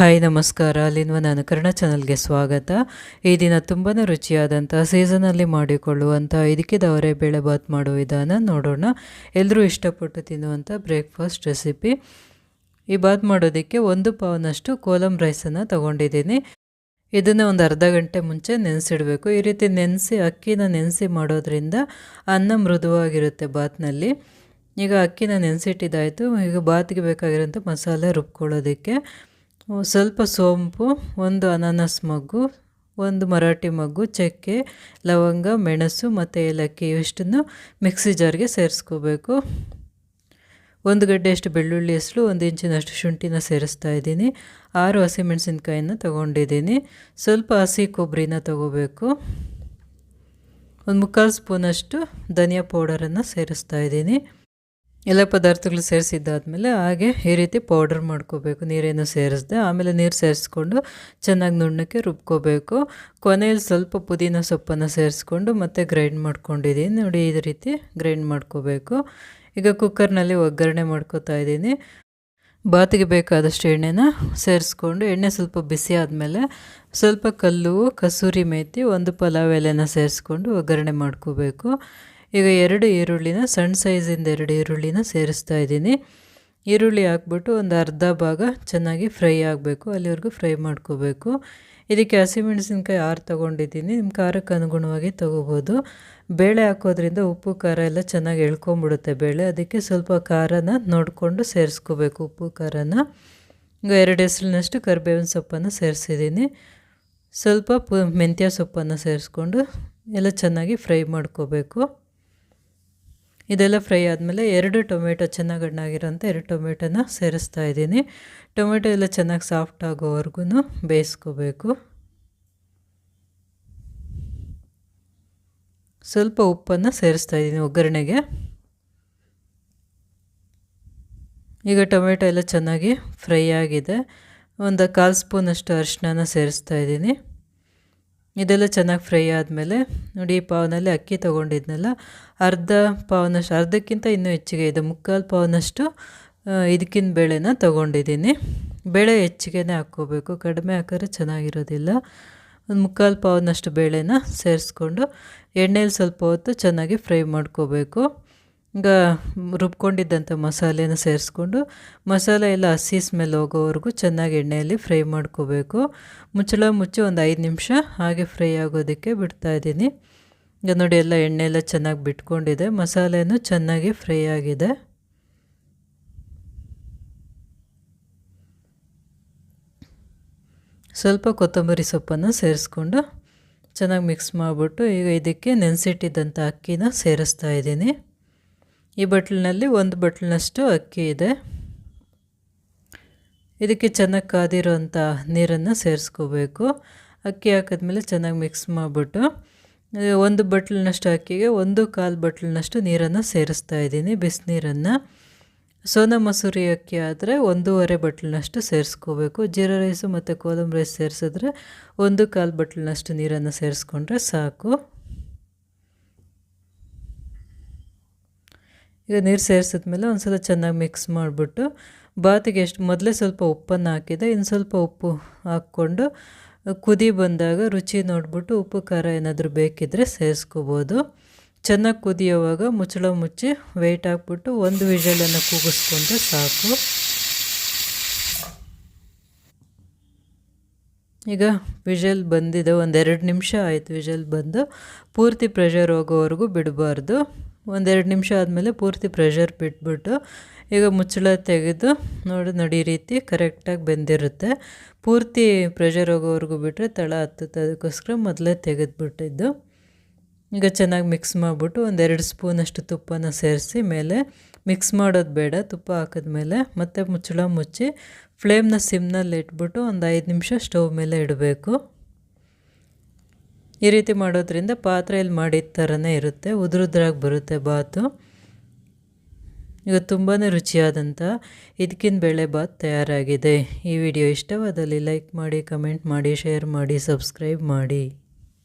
Hi, ನಮಸ್ಕಾರ. ಅಲ್ಲಿನ್ವ ನಾನು ಕರ್ಣ ಚಾನಲ್ಗೆ ಸ್ವಾಗತ. ಈ ದಿನ ತುಂಬಾ ರುಚಿಯಾದಂಥ ಸೀಸನಲ್ಲಿ ಮಾಡಿಕೊಳ್ಳುವಂಥ ಇದಕ್ಕೆ ದವರೆ ಬೇಳೆ ಬಾತ್ ಮಾಡೋ ವಿಧಾನ ನೋಡೋಣ. ಎಲ್ಲರೂ ಇಷ್ಟಪಟ್ಟು ತಿನ್ನುವಂಥ ಬ್ರೇಕ್ಫಾಸ್ಟ್ ರೆಸಿಪಿ ಈ ಬಾತ್ ಮಾಡೋದಕ್ಕೆ ಒಂದು ಪಾವನಷ್ಟು ಕೋಲಂ ರೈಸನ್ನು ತೊಗೊಂಡಿದ್ದೀನಿ. ಇದನ್ನು ಒಂದು ಅರ್ಧ ಗಂಟೆ ಮುಂಚೆ ನೆನೆಸಿಡಬೇಕು. ಈ ರೀತಿ ನೆನೆಸಿ, ಅಕ್ಕಿನ ನೆನೆಸಿ ಮಾಡೋದ್ರಿಂದ ಅನ್ನ ಮೃದುವಾಗಿರುತ್ತೆ ಬಾತ್ನಲ್ಲಿ. ಈಗ ಅಕ್ಕಿನ ನೆನೆಸಿಟ್ಟಿದ್ದಾಯಿತು. ಈಗ ಬಾತ್ಗೆ ಬೇಕಾಗಿರೋಂಥ ಮಸಾಲೆ ರುಬ್ಕೊಳ್ಳೋದಕ್ಕೆ. ಸ್ವಲ್ಪ ಸೋಂಪು, ಒಂದು ಅನಾನಸ್ ಮಗ್ಗು, ಒಂದು ಮರಾಠಿ ಮಗ್ಗು, ಚಕ್ಕೆ, ಲವಂಗ, ಮೆಣಸು ಮತ್ತು ಏಲಕ್ಕಿ ಇಷ್ಟನ್ನು ಮಿಕ್ಸಿ ಜಾರ್ಗೆ ಸೇರಿಸ್ಕೋಬೇಕು. ಒಂದು ಗಡ್ಡೆಯಷ್ಟು ಬೆಳ್ಳುಳ್ಳಿ ಹೆಸರು, ಒಂದು ಇಂಚಿನಷ್ಟು ಶುಂಠಿನ ಸೇರಿಸ್ತಾ ಇದ್ದೀನಿ. ಆರು ಹಸಿಮೆಣಸಿನ್ಕಾಯಿನ ತೊಗೊಂಡಿದ್ದೀನಿ. ಸ್ವಲ್ಪ ಹಸಿ ಕೊಬ್ಬರಿನ ತೊಗೋಬೇಕು. ಒಂದು ಮುಕ್ಕಾಲು ಸ್ಪೂನಷ್ಟು ಧನಿಯಾ ಪೌಡರನ್ನು ಸೇರಿಸ್ತಾ ಇದ್ದೀನಿ. ಎಲ್ಲ ಪದಾರ್ಥಗಳು ಸೇರಿಸಿದ್ದಾದಮೇಲೆ ಹಾಗೆ ಈ ರೀತಿ ಪೌಡರ್ ಮಾಡ್ಕೋಬೇಕು, ನೀರೇನು ಸೇರಿಸ್ದೆ. ಆಮೇಲೆ ನೀರು ಸೇರಿಸ್ಕೊಂಡು ಚೆನ್ನಾಗಿ ನುಣ್ಣಕ್ಕೆ ರುಬ್ಕೋಬೇಕು. ಕೊನೆಯಲ್ಲಿ ಸ್ವಲ್ಪ ಪುದೀನ ಸೊಪ್ಪನ್ನು ಸೇರಿಸ್ಕೊಂಡು ಮತ್ತೆ ಗ್ರೈಂಡ್ ಮಾಡ್ಕೊಂಡಿದ್ದೀನಿ. ನೋಡಿ, ಈ ರೀತಿ ಗ್ರೈಂಡ್ ಮಾಡ್ಕೋಬೇಕು. ಈಗ ಕುಕ್ಕರ್ನಲ್ಲಿ ಒಗ್ಗರಣೆ ಮಾಡ್ಕೋತಾ ಇದ್ದೀನಿ. ಬಾತಿಗೆ ಬೇಕಾದಷ್ಟು ಎಣ್ಣೆನ ಸೇರಿಸ್ಕೊಂಡು, ಎಣ್ಣೆ ಸ್ವಲ್ಪ ಬಿಸಿ ಆದಮೇಲೆ ಸ್ವಲ್ಪ ಕಲ್ಲು, ಕಸೂರಿ ಮೇತಿ, ಒಂದು ಪಲಾವ್ ಎಲೆನ ಸೇರಿಸ್ಕೊಂಡು ಒಗ್ಗರಣೆ ಮಾಡ್ಕೋಬೇಕು. ಈಗ ಎರಡು ಈರುಳ್ಳಿನ, ಸಣ್ಣ ಸೈಜಿಂದ ಎರಡು ಈರುಳ್ಳಿನ ಸೇರಿಸ್ತಾ ಇದ್ದೀನಿ. ಈರುಳ್ಳಿ ಹಾಕ್ಬಿಟ್ಟು ಒಂದು ಅರ್ಧ ಭಾಗ ಚೆನ್ನಾಗಿ ಫ್ರೈ ಆಗಬೇಕು, ಅಲ್ಲಿವರೆಗೂ ಫ್ರೈ ಮಾಡ್ಕೋಬೇಕು. ಇದಕ್ಕೆ ಹಸಿಮೆಣಸಿನ್ಕಾಯಿ ಆರು ತೊಗೊಂಡಿದ್ದೀನಿ, ನಿಮ್ಮ ಖಾರಕ್ಕೆ ಅನುಗುಣವಾಗಿ ತೊಗೋಬೋದು. ಬೇಳೆ ಹಾಕೋದ್ರಿಂದ ಉಪ್ಪು, ಖಾರ ಎಲ್ಲ ಚೆನ್ನಾಗಿ ಎಳ್ಕೊಂಬಿಡುತ್ತೆ ಬೇಳೆ, ಅದಕ್ಕೆ ಸ್ವಲ್ಪ ಖಾರನ ನೋಡಿಕೊಂಡು ಸೇರಿಸ್ಕೋಬೇಕು ಉಪ್ಪು, ಖಾರನ. ಈಗ ಎರಡು ಹೆಸರಿನಷ್ಟು ಕರಿಬೇವಿನ ಸೊಪ್ಪನ್ನು ಸೇರಿಸಿದ್ದೀನಿ. ಸ್ವಲ್ಪ ಪು ಮೆಂತ್ಯ ಸೊಪ್ಪನ್ನು ಸೇರಿಸ್ಕೊಂಡು ಎಲ್ಲ ಚೆನ್ನಾಗಿ ಫ್ರೈ ಮಾಡ್ಕೋಬೇಕು. ಇದೆಲ್ಲ ಫ್ರೈ ಆದಮೇಲೆ ಎರಡು ಟೊಮೆಟೊ ಚೆನ್ನಾಗಿ ಹಣ್ಣಾಗಿರೋಂಥ ಎರಡು ಟೊಮೆಟೊನ ಸೇರಿಸ್ತಾ ಇದ್ದೀನಿ. ಟೊಮೆಟೊ ಎಲ್ಲ ಚೆನ್ನಾಗಿ ಸಾಫ್ಟ್ ಆಗೋವರೆಗೂ ಬೇಯಿಸ್ಕೋಬೇಕು. ಸ್ವಲ್ಪ ಉಪ್ಪನ್ನು ಸೇರಿಸ್ತಾ ಇದ್ದೀನಿ ಒಗ್ಗರಣೆಗೆ. ಈಗ ಟೊಮೆಟೊ ಎಲ್ಲ ಚೆನ್ನಾಗಿ ಫ್ರೈ ಆಗಿದೆ. ಒಂದು ಕಾಲು ಸ್ಪೂನಷ್ಟು ಅರಿಶಿನ ಸೇರಿಸ್ತಾ ಇದ್ದೀನಿ. ಇದೆಲ್ಲ ಚೆನ್ನಾಗಿ ಫ್ರೈ ಆದಮೇಲೆ ನೋಡಿ ಈ ಪಾವ್ನಲ್ಲಿ ಅಕ್ಕಿ ತೊಗೊಂಡಿದ್ನಲ್ಲ, ಅರ್ಧ ಪಾವನಷ್ಟು, ಅರ್ಧಕ್ಕಿಂತ ಇನ್ನೂ ಹೆಚ್ಚಿಗೆ, ಇದೆ ಮುಕ್ಕಾಲು ಪಾವ್ನಷ್ಟು ಇದಕ್ಕಿನ ಬೇಳೆನ ತೊಗೊಂಡಿದ್ದೀನಿ. ಬೇಳೆ ಹೆಚ್ಚಿಗೆನೇ ಹಾಕ್ಕೋಬೇಕು, ಕಡಿಮೆ ಹಾಕಿದ್ರೆ ಚೆನ್ನಾಗಿರೋದಿಲ್ಲ. ಒಂದು ಮುಕ್ಕಾಲು ಪಾವ್ನಷ್ಟು ಬೇಳೆನ ಸೇರಿಸ್ಕೊಂಡು ಎಣ್ಣೆಯಲ್ಲಿ ಸ್ವಲ್ಪ ಹೊತ್ತು ಚೆನ್ನಾಗಿ ಫ್ರೈ ಮಾಡ್ಕೋಬೇಕು. ಈಗ ರುಬ್ಕೊಂಡಿದ್ದಂಥ ಮಸಾಲೆನ ಸೇರಿಸ್ಕೊಂಡು ಮಸಾಲೆ ಎಲ್ಲ ಹಸಿ ಸ್ಮೆಲ್ ಹೋಗೋವರೆಗೂ ಚೆನ್ನಾಗಿ ಎಣ್ಣೆಯಲ್ಲಿ ಫ್ರೈ ಮಾಡ್ಕೋಬೇಕು. ಮುಚ್ಚಳ ಮುಚ್ಚಿ ಒಂದು ಐದು ನಿಮಿಷ ಹಾಗೆ ಫ್ರೈ ಆಗೋದಕ್ಕೆ ಬಿಡ್ತಾಯಿದ್ದೀನಿ ಈಗ ನೋಡಿ, ಎಲ್ಲ ಎಣ್ಣೆ ಎಲ್ಲ ಚೆನ್ನಾಗಿ ಬಿಟ್ಕೊಂಡಿದೆ. ಮಸಾಲೆನೂ ಚೆನ್ನಾಗಿ ಫ್ರೈ ಆಗಿದೆ. ಸ್ವಲ್ಪ ಕೊತ್ತಂಬರಿ ಸೊಪ್ಪನ್ನು ಸೇರಿಸ್ಕೊಂಡು ಚೆನ್ನಾಗಿ ಮಿಕ್ಸ್ ಮಾಡಿಬಿಟ್ಟು ಈಗ ಇದಕ್ಕೆ ನೆನೆಸಿಟ್ಟಿದ್ದಂಥ ಅಕ್ಕಿನ ಸೇರಿಸ್ತಾ ಇದ್ದೀನಿ. ಈ ಬಟ್ಲಿನಲ್ಲಿ ಒಂದು ಬಟ್ಲಿನಷ್ಟು ಅಕ್ಕಿ ಇದೆ. ಇದಕ್ಕೆ ಚೆನ್ನಾಗಿ ಕಾದಿರೋಂಥ ನೀರನ್ನು ಸೇರಿಸ್ಕೋಬೇಕು. ಅಕ್ಕಿ ಹಾಕಿದ್ಮೇಲೆ ಚೆನ್ನಾಗಿ ಮಿಕ್ಸ್ ಮಾಡಿಬಿಟ್ಟು ಒಂದು ಬಟ್ಲಿನಷ್ಟು ಅಕ್ಕಿಗೆ ಒಂದು ಕಾಲು ಬಟ್ಲಿನಷ್ಟು ನೀರನ್ನು ಸೇರಿಸ್ತಾ ಇದ್ದೀನಿ ಬಿಸಿನೀರನ್ನು. ಸೋನಾ ಮಸೂರಿ ಅಕ್ಕಿ ಆದರೆ ಒಂದೂವರೆ ಬಟ್ಲಿನಷ್ಟು ಸೇರಿಸ್ಕೋಬೇಕು. ಜೀರಾ ರೈಸು ಮತ್ತು ಕೋಲಂಬ್ ರೈಸ್ ಸೇರಿಸಿದ್ರೆ ಒಂದು ಕಾಲು ಬಟ್ಲಿನಷ್ಟು ನೀರನ್ನು ಸೇರಿಸ್ಕೊಂಡ್ರೆ ಸಾಕು. ಈಗ ನೀರು ಸೇರಿಸಿದ್ಮೇಲೆ ಒಂದು ಸಲ ಚೆನ್ನಾಗಿ ಮಿಕ್ಸ್ ಮಾಡಿಬಿಟ್ಟು ಬಾತಿಗೆ ಎಷ್ಟು, ಮೊದಲೇ ಸ್ವಲ್ಪ ಉಪ್ಪನ್ನು ಹಾಕಿದೆ, ಇನ್ನು ಸ್ವಲ್ಪ ಉಪ್ಪು ಹಾಕ್ಕೊಂಡು ಕುದಿ ಬಂದಾಗ ರುಚಿ ನೋಡಿಬಿಟ್ಟು ಉಪ್ಪು, ಖಾರ ಏನಾದರೂ ಬೇಕಿದ್ದರೆ ಸೇರಿಸ್ಕೋಬೋದು. ಚೆನ್ನಾಗಿ ಕುದಿಯೋವಾಗ ಮುಚ್ಚಳ ಮುಚ್ಚಿ ವೆಯ್ಟ್ ಹಾಕ್ಬಿಟ್ಟು ಒಂದು ವಿಷಲನ್ನು ಕೂಗಿಸ್ಕೊಂಡ್ರೆ ಸಾಕು. ಈಗ ವಿಷಲ್ ಬಂದಿದೆ, ಒಂದೆರಡು ನಿಮಿಷ ಆಯಿತು ವಿಷಲ್ ಬಂದು. ಪೂರ್ತಿ ಪ್ರೆಷರ್ ಹೋಗೋವರೆಗೂ ಬಿಡಬಾರ್ದು. ಒಂದೆರಡು ನಿಮಿಷ ಆದಮೇಲೆ ಪೂರ್ತಿ ಪ್ರೆಷರ್ ಬಿಟ್ಬಿಟ್ಟು ಈಗ ಮುಚ್ಚಳ ತೆಗೆದು ನೋಡಿ, ನಡಿ ರೀತಿ ಕರೆಕ್ಟಾಗಿ ಬೆಂದಿರುತ್ತೆ. ಪೂರ್ತಿ ಪ್ರೆಷರ್ ಹೋಗೋವರೆಗೂ ಬಿಟ್ಟರೆ ತಳ ಹತ್ತುತ್ತೆ. ಅದಕ್ಕೋಸ್ಕರ ಮೊದಲೇ ತೆಗೆದುಬಿಟ್ಟಿದ್ದು. ಈಗ ಚೆನ್ನಾಗಿ ಮಿಕ್ಸ್ ಮಾಡಿಬಿಟ್ಟು ಒಂದೆರಡು ಸ್ಪೂನಷ್ಟು ತುಪ್ಪನ ಸೇರಿಸಿ ಮೇಲೆ ಮಿಕ್ಸ್ ಮಾಡೋದು ಬೇಡ. ತುಪ್ಪ ಹಾಕಿದ್ಮೇಲೆ ಮತ್ತೆ ಮುಚ್ಚಳ ಮುಚ್ಚಿ ಫ್ಲೇಮ್ನ ಸಿಮ್ನಲ್ಲಿ ಇಟ್ಬಿಟ್ಟು ಒಂದು ಐದು ನಿಮಿಷ ಸ್ಟವ್ ಮೇಲೆ ಇಡಬೇಕು. ಈ ರೀತಿ ಮಾಡೋದ್ರಿಂದ ಪಾತ್ರೆಯಲ್ಲಿ ಮಾಡಿದ ಥರನೇ ಇರುತ್ತೆ, ಉದುರುದ್ರಾಗಿ ಬರುತ್ತೆ ಬಾತು. ಈಗ ತುಂಬಾ ರುಚಿಯಾದಂಥ ಇದಕ್ಕಿನ ಬೇಳೆ ಬಾತ್ ತಯಾರಾಗಿದೆ. ಈ ವಿಡಿಯೋ ಇಷ್ಟವಾದಲ್ಲಿ ಲೈಕ್ ಮಾಡಿ, ಕಮೆಂಟ್ ಮಾಡಿ, ಶೇರ್ ಮಾಡಿ, ಸಬ್ಸ್ಕ್ರೈಬ್ ಮಾಡಿ.